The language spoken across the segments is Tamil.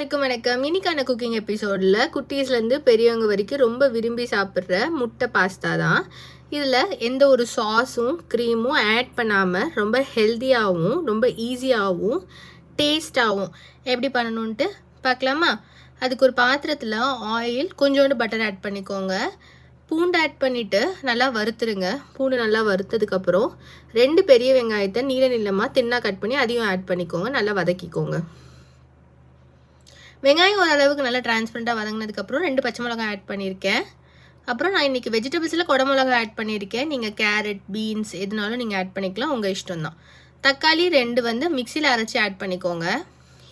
எல்லாருக்கும் வணக்கம். இன்னைக்கான குக்கிங் எபிசோடில் குட்டீஸ்லேருந்து பெரியவங்க வரைக்கும் ரொம்ப விரும்பி சாப்பிட்ற முட்டை பாஸ்தா தான். இதில் எந்த ஒரு சாஸும் க்ரீமும் ஆட் பண்ணாமல் ரொம்ப ஹெல்த்தியாகவும் ரொம்ப ஈஸியாகவும் டேஸ்டாகவும் எப்படி பண்ணணுன்ட்டு பார்க்கலாமா? அதுக்கு ஒரு பாத்திரத்தில் ஆயில் கொஞ்சோண்டு பட்டர் ஆட் பண்ணிக்கோங்க. பூண்டு ஆட் பண்ணிவிட்டு நல்லா வறுத்துருங்க. பூண்டு நல்லா வறுத்ததுக்கப்புறம் ரெண்டு பெரிய வெங்காயத்தை நீல நீளமாக தின்னாக கட் பண்ணி அதையும் ஆட் பண்ணிக்கோங்க. நல்லா வதக்கிக்கோங்க. வெங்காயம் ஓரளவுக்கு நல்லா டிரான்ஸ்பரண்ட்டாக வதங்கினதுக்கப்புறம் ரெண்டு பச்சை மிளகாய் ஆட் பண்ணியிருக்கேன். அப்புறம் நான் இன்றைக்கி வெஜிடபிள்ஸில் குடமிளகா ஆட் பண்ணியிருக்கேன். நீங்கள் கேரட் பீன்ஸ் எதுனாலும் நீங்கள் ஆட் பண்ணிக்கலாம். உங்கள் இஷ்டம் தான் தக்காளி ரெண்டு வந்து மிக்சியில் அரைச்சி ஆட் பண்ணிக்கோங்க.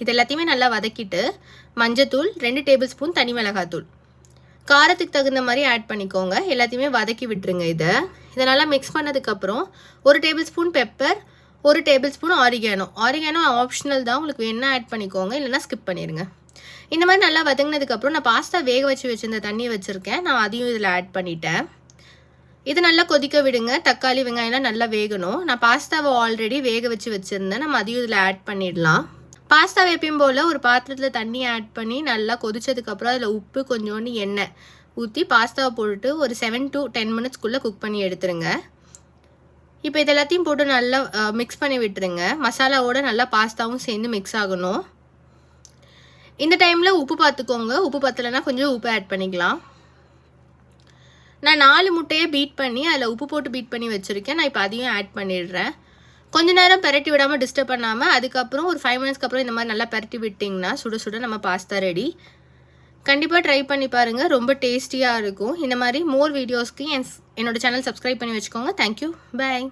இது எல்லாத்தையுமே நல்லா வதக்கிட்டு மஞ்சத்தூள் ரெண்டு டேபிள் ஸ்பூன் தனி மிளகாத்தூள். காரத்துக்கு தகுந்த மாதிரி ஆட் பண்ணிக்கோங்க. எல்லாத்தையுமே வதக்கி விட்டுருங்க இதை. இதை நல்லா மிக்ஸ் பண்ணதுக்கப்புறம் ஒரு டேபிள் ஸ்பூன் பெப்பர் ஒரு table spoon oregano oregano optional தான். உங்களுக்கு வேணால் ஆட் பண்ணிக்கோங்க. இல்லைன்னா ஸ்கிப் பண்ணிடுங்க இந்த மாதிரி நல்லா வதங்கினதுக்கப்புறம் நான் பாஸ்தா வேக வச்சு வச்சிருந்த தண்ணியை வச்சுருக்கேன். நான் அதையும் இதில் ஆட் பண்ணிட்டேன். இது நல்லா கொதிக்க விடுங்க. தக்காளி வெங்காயம்லாம் நல்லா வேகணும். நான் பாஸ்தாவை ஆல்ரெடி வேக வச்சு வச்சுருந்தேன். நம்ம அதையும் இதில் ஆட் பண்ணிடலாம். பாஸ்தா வைப்பையும் போல் ஒரு பாத்திரத்தில் தண்ணி ஆட் பண்ணி நல்லா கொதிச்சதுக்கப்புறம் அதில் உப்பு கொஞ்சோண்டு எண்ணெய் ஊற்றி பாஸ்தாவை போட்டுட்டு ஒரு செவன் டு டென் மினிட்ஸ்க்குள்ளே குக் பண்ணி எடுத்துருங்க. இப்போ இது எல்லாத்தையும் போட்டு நல்லா மிக்ஸ் பண்ணி விட்டுருங்க. மசாலாவோட நல்லா பாஸ்தாவும் சேர்ந்து மிக்ஸ் ஆகணும். இந்த டைமில் உப்பு பார்த்துக்கோங்க உப்பு பத்தலைன்னா கொஞ்சம் உப்பு ஆட் பண்ணிக்கலாம். நான் நாலு முட்டையை பீட் பண்ணி அதில் உப்பு போட்டு பீட் பண்ணி வச்சுருக்கேன். நான் இப்போ அதையும் ஆட் பண்ணிடுறேன். கொஞ்ச நேரம் பெரட்டி விடாமல் டிஸ்டர்ப் பண்ணாமல் அதுக்கப்புறம் ஒரு ஃபைவ் மினிட்ஸ்க்கு அப்புறம் இந்த மாதிரி நல்லா பெரட்டி விட்டிங்கன்னா சுட சுட நம்ம பாஸ்தா ரெடி கண்டிப்பாக ட்ரை பண்ணி பாருங்கள் ரொம்ப டேஸ்டியாக இருக்கும். இந்த மாதிரி மோர் வீடியோஸ்க்கு என் என்னோடய சேனல் சப்ஸ்கிரைப் பண்ணி வச்சுக்கோங்க. Thank you bye